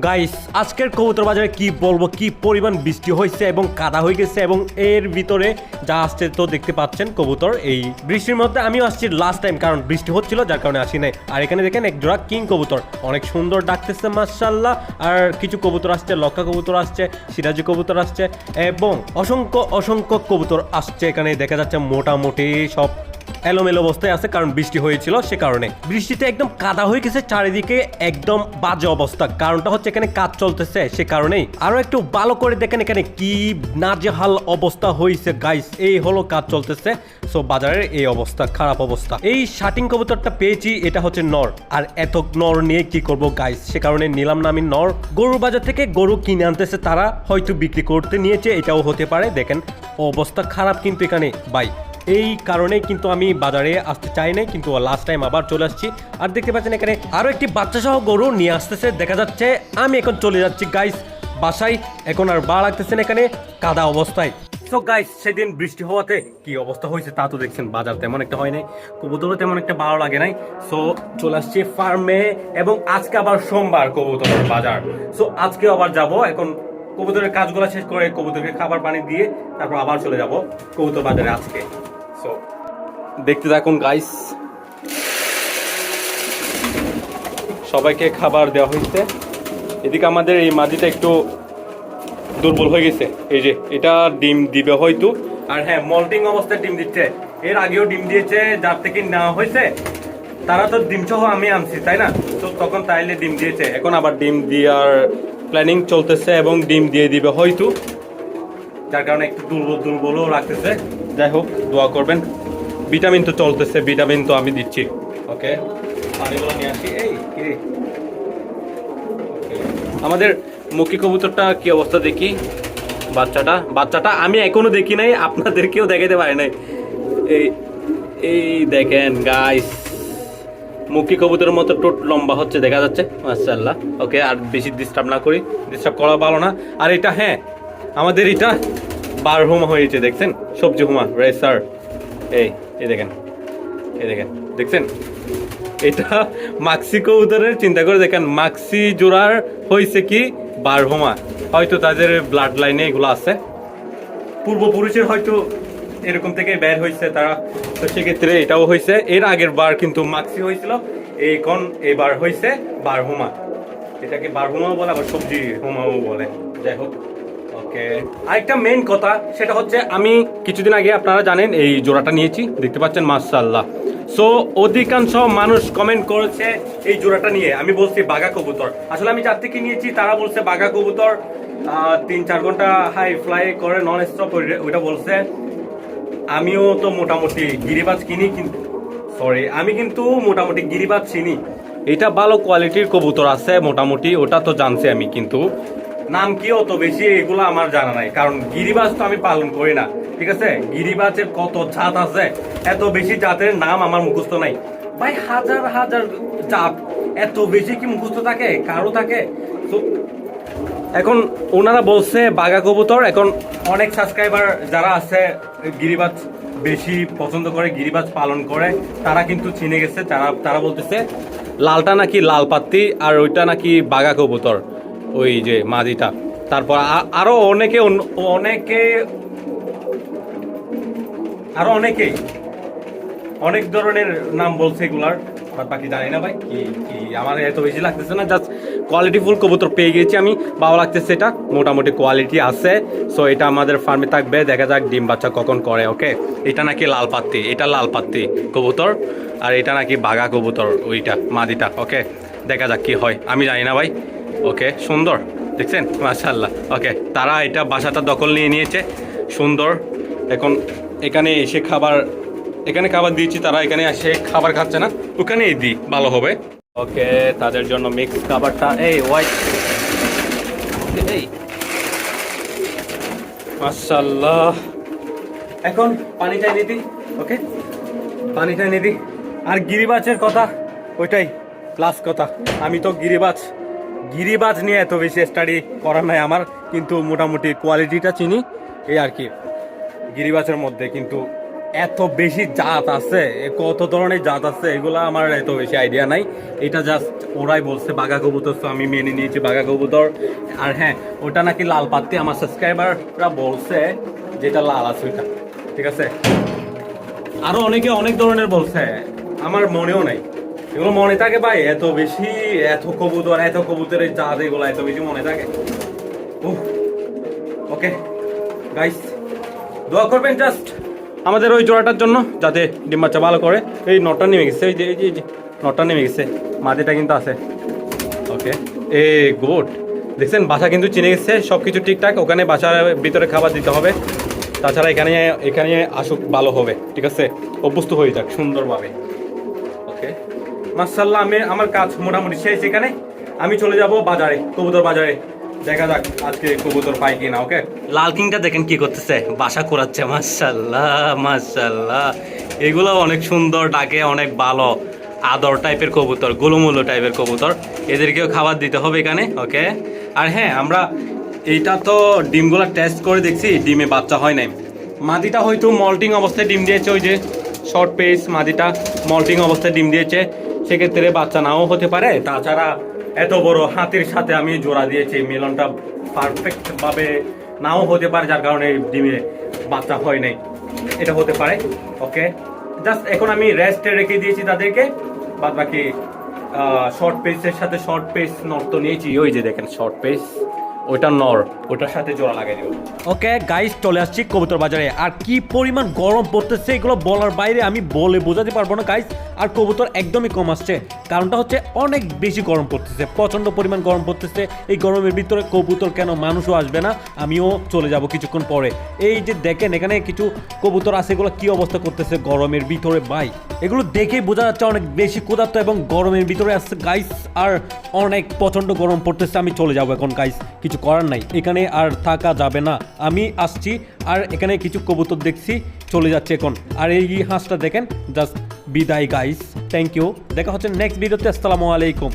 Guys আজকের কবুতর বাজারে কি বলব, কি পরিমাণ বৃষ্টি হয়েছে এবং কাদা হয়ে গেছে এবং এর ভিতরে যা আসছে তো দেখতে পাচ্ছেন কবুতর। এই বৃষ্টির মধ্যে আমিও আসছি লাস্ট টাইম কারণ বৃষ্টি হচ্ছিল, যার কারণে আসি নাই। আর এখানে দেখেন এক জোড়া কিং কবুতর। অনেক সুন্দর ডাকতেছে মার্শাল্লাহ আর কিছু কবুতর আসছে, লক্কা কবুতর আসছে, সিরাজি কবুতর আসছে, এবং অসংখ্য অসংখ্য কবুতর আসছে। এখানে দেখা যাচ্ছে মোটামুটি সব এলোমেলো অবস্থায় আছে, কারণ বৃষ্টি হয়েছিল সে কারণে। বৃষ্টিতে একদম কাদা হয়ে গেছে, চারিদিকে একদম বাজে অবস্থা। কারণটা হচ্ছে এখানে কাজ চলতেছে, সে কারণেই। আরও একটু ভালো করে দেখেন এখানে কি নাজেহাল অবস্থা হয়েছে গাইস এই হলো কাজ চলতেছে। সো বাজারের এই অবস্থা, খারাপ অবস্থা। এই শাটিং কবুতরটা পেয়েছি, এটা হচ্ছে নর। আর এত নর নিয়ে কি করব গাইস সে কারণে নিলাম না আমি নর। গরুর বাজার থেকে গরু কিনে আনতেছে তারা, হয়তো বিক্রি করতে নিয়েছে, এটাও হতে পারে। দেখেন, অবস্থা খারাপ কিন্তু এখানে বাই এই কারণে কিন্তু আমি বাজারে আসতে চাই নাই, কিন্তু লাস্ট টাইম আবার চলে আসছি। আর দেখতে পাচ্ছেন এখানে আরও একটি বাচ্চা সহ গরু নিয়ে আসতেছে, দেখা যাচ্ছে আমি এখন চলে যাচ্ছি গাইস বাসায়। এখন আর বা লাগতেছেন এখানে, কাদা অবস্থায়। সো গাইস সেদিন বৃষ্টি হওয়াতে কি অবস্থা হয়েছে তা তো দেখছেন, বাজার তেমন একটা হয় নাই, কবুতরও তেমন একটা ভালো লাগে নাই। সো চলে আসছি ফার্মে এবং আজকে আবার সোমবার কবুতরের বাজার। সো আজকে আবার যাব, এখন কবুতরের কাজগুলো শেষ করে কবুতরকে খাবার পানি দিয়ে তারপর আবার চলে যাব কবুতর বাজারে আজকে। দেখতে থাকুন গাইস সবাইকে খাবার দেওয়া হয়েছে। এদিকে আমাদের এই মাটিটা একটু দুর্বল হয়ে গেছে। এই যে, এটা ডিম দিবে হয়তো। আর হ্যাঁ মল্টিং অবস্থায় ডিম দিচ্ছে। এর আগেও ডিম দিয়েছে, যার থেকে নেওয়া হয়েছে, তারা তো ডিম সহ আমি আনছি, তাই না? তো তখন তাইলে ডিম দিয়েছে। এখন আবার ডিম দেওয়ার প্ল্যানিং চলতেছে এবং ডিম দিয়ে দিবে হয়তো। যার কারণে একটু দুর্বল, দুর্বলও রাখতেছে যাই হোক, দোয়া করবেন। ভিটামিন তো চলতেছে ভিটামিন তো আমি দিচ্ছি। ওকে পানিগুলো নিয়ে আসি। এই. আমাদের মুখী কবুতরটা কি অবস্থা দেখি? বাচ্চাটা বাচ্চাটা আমি এখনও দেখি নাই আপনাদেরকেও দেখাতে পারি নাই। এই এই দেখেন গাইস মুখী কবুতরের মতো টোট লম্বা হচ্ছে দেখা যাচ্ছে। মাশাআল্লাহ। ওকে আর বেশি ডিস্টার্ব না করি। ডিস্টার্ব করা ভালো না। আর এটা হ্যাঁ আমাদের এটা বার হুমা হয়েছে দেখছেন? সবজি হুমা রেসার। এই এই দেখেন এই দেখেন, দেখছেন? এটা মাক্সি কবুতরের চিন্তা করে দেখেন, মাক্সি জোড়ার হয়েছে কি বারহোমা। হয়তো তাদের ব্লাড লাইনে এগুলো আছে। পূর্বপুরুষের হয়তো এরকম থেকে বের হয়েছে তারা, তো সেক্ষেত্রে এটাও হয়েছে এর আগের বার কিন্তু মাক্সি হয়েছিল এইখন এবার হয়েছে বারহুমা। এটাকে বারহুমা বলে, আবার সবজি হুমাও বলে। যাই হোক। ওকে আরেকটা মেন কথা, সেটা হচ্ছে আমি কিছুদিন আগে আপনারা জানেন, এই জোড়াটা নিয়েছি, দেখতে পাচ্ছেন, মাশাআল্লাহ। সো অধিকাংশ মানুষ কমেন্ট করেছে এই জোড়াটা নিয়ে। আমি বলছি বাঘা কবুতর। আসলে আমি যার থেকে নিয়েছি, তারা বলছে বাঘা কবুতর। তিন চার ঘণ্টা হাই ফ্লাই করে নন স্টপ ওইটা বলছে। আমিও তো মোটামুটি গিরিবাজ কিনি কিন্তু সরি আমি কিন্তু মোটামুটি গিরিবাজ চিনি। এটা ভালো কোয়ালিটির কবুতর আছে, মোটামুটি, ওটা তো জানছি আমি কিন্তু। নাম কি অত বেশি এগুলো আমার জানা নাই। কারণ গিরিবাজ তো আমি পালন করি না, ঠিক আছে? গিরিবাজের কত জাত আছে? এত বেশি জাতের নাম আমার মুখস্থ নাই। ভাই, হাজার হাজার জাত। এত বেশি কি মুখস্থ থাকে? কারও থাকে? এখন ওনারা বলছে বাঘা কবুতর। এখন অনেক সাবস্ক্রাইবার যারা আছে গিরিবাজ বেশি পছন্দ করে গিরিবাজ পালন করে, তারা কিন্তু চিনে গেছে। তারা তারা বলতেছে, লালটা নাকি লাল পাত্তি আর ওইটা নাকি বাঘা কবুতর। ওই যে মাদিটা। তারপর আ- আরও অনেকে অনেকে আরও অনেকেই অনেক ধরনের নাম বলছে এগুলার বাকি জানি না ভাই, কি কি আমার এত বেশি লাগতেছে না জাস্ট কোয়ালিটি ফুল কবুতর পেয়ে গেছি আমি, ভালো লাগতেছে এটা, মোটামুটি কোয়ালিটি আছে। সো এটা আমাদের ফার্মে থাকবে, দেখা যাক ডিম বাচ্চা কখন করে ওকে এটা নাকি লাল পাত্তি, এটা লাল পাত্তি কবুতর, আর এটা নাকি বাঘা কবুতর, ওইটা, মাদিটা ওকে দেখা যাক কি হয়, আমি জানি না ভাই। ওকে সুন্দর। দেখছেন? মাশাল্লাহ ওকে তারা এটা বাসাটা দখল নিয়ে নিয়েছে। সুন্দর। এখন এখানে এসে খাবার, এখানে খাবার দিয়েছি, তারা এখানে এসে খাবার খাচ্ছে না। ওখানেই দিই, ভালো হবে। ওকে তাদের জন্য মিক্স খাবারটা। এই হোয়াইট এই। মাশাল্লাহ এখন পানিটা এনে দিই ওকে পানিটা এনে দিই। আর গিরিবাজের কথা, ওইটাই। প্লাস কথা। আমি তো গিরিবাজ। গিরিবাজ নিয়ে এত বেশি স্টাডি করা নাই আমার, কিন্তু মোটামুটি কোয়ালিটিটা চিনি, এই আর কি। গিরিবাজের মধ্যে কিন্তু এত বেশি জাত আছে কত ধরনের জাত আছে, এগুলো আমার এত বেশি আইডিয়া নাই। এটা জাস্ট ওরাই বলছে, বাঘা কবুতর তো আমি মেনে নিয়েছি, বাঘা কবুতর। আর হ্যাঁ ওটা নাকি লাল পাত্তি, আমার সাবস্ক্রাইবাররা বলছে যেটা লাল আছে ওইটা। ঠিক আছে? আরও অনেকে অনেক ধরনের বলছে, আমার মনেও নাই। এগুলো মনে থাকে ভাই, এত বেশি, এত কবুতর, এত কবুতরের জাত এগুলো এত বেশি মনে থাকে। ওকে গাইস দোয়া করবেন জাস্ট আমাদের ওই জোড়াটার জন্য, যাতে ডিম বাচ্চা ভালো করে এই নটটা নেমে গেছে, এই যে এই যে নটটা নেমে গেছে, মাটিটা কিন্তু আছে। ওকে, এ গুড দেখছেন, বাসা কিন্তু চিনে গেছে সব কিছু ঠিকঠাক, ওখানে বাসার ভিতরে খাবার দিতে হবে। তাছাড়া এখানে এখানে আসুক, ভালো হবে, ঠিক আছে? অভ্যস্ত হয়ে যাক সুন্দরভাবে। ওকে মার্শাল্লাহ আমি আমার কাজ মোটামুটি শেষ এখানে। আমি চলে যাব বাজারে, কবুতর বাজারে। দেখা যাক আজকে কবুতর পাই কিনা, ওকে? লাল কিংটা দেখেন কি করতেছে। বাসা করাচ্ছে মার্শাল্লাহ মার্শাল্লাহ এগুলো অনেক সুন্দর, ডাকে অনেক ভালো, আদর টাইপের কবুতর, গোলমূল্য টাইপের কবুতর। এদেরকেও খাবার দিতে হবে এখানে, ওকে? আর হ্যাঁ আমরা এইটা তো ডিমগুলো টেস্ট করে দেখছি, ডিমে বাচ্চা হয় নাই। মাদিটা হয়তো মল্টিং অবস্থায় ডিম দিয়েছে, ওই যে শর্ট পেস মাদিটা মল্টিং অবস্থায় ডিম দিয়েছে। সেক্ষেত্রে বাচ্চা নাও হতে পারে। তাছাড়া এত বড় হাতির সাথে আমি জোড়া দিয়েছি, মিলনটা পারফেক্ট ভাবে নাও হতে পারে, যার কারণে ডিমে বাচ্চা হয় নাই। এটা হতে পারে ওকে জাস্ট এখন আমি রেস্টে রেখে দিয়েছি তাদেরকে। বাদ বাকি শর্ট পেসের সাথে শর্ট পেস নর তো নিয়েছি। ওই যে দেখেন শর্ট পেস ওইটা নর। ওটার সাথে জোড়া লাগাই দেবো। ওকে গাইস চলে আসছি কবুতর বাজারে। আর কি পরিমাণ গরম পড়তেছে এগুলো বলার বাইরে আমি বলে বোঝাতে পারব না গাইস আর কবুতর একদমই কম আসছে। কারণটা হচ্ছে অনেক বেশি গরম পড়তেছে প্রচণ্ড পরিমাণ গরম পড়তেছে। এই গরমের ভিতরে কবুতর কেন মানুষও আসবে না আমিও চলে যাব কিছুক্ষণ পরে। এই যে দেখেন এখানে কিছু কবুতর আছে এগুলো কি অবস্থা করতেছে গরমের ভিতরে ভাই? এগুলো দেখে বোঝা যাচ্ছে অনেক বেশি ক্ষুধার্ত এবং গরমের ভিতরে আসছে গাইস আর অনেক প্রচণ্ড গরম পড়তেছে আমি চলে যাব এখন গাইস কিছু করার নাই। এখানে আর থাকা যাবে না। আমি আসছি আর এখানে কিছু কবুতর দেখছি, চলে যাচ্ছে এখন। আর এই হাঁসটা দেখেন জাস্ট বিদায় গাইস থ্যাংক ইউ দেখা হচ্ছে নেক্সট ভিডিওতে আসসালামু আলাইকুম।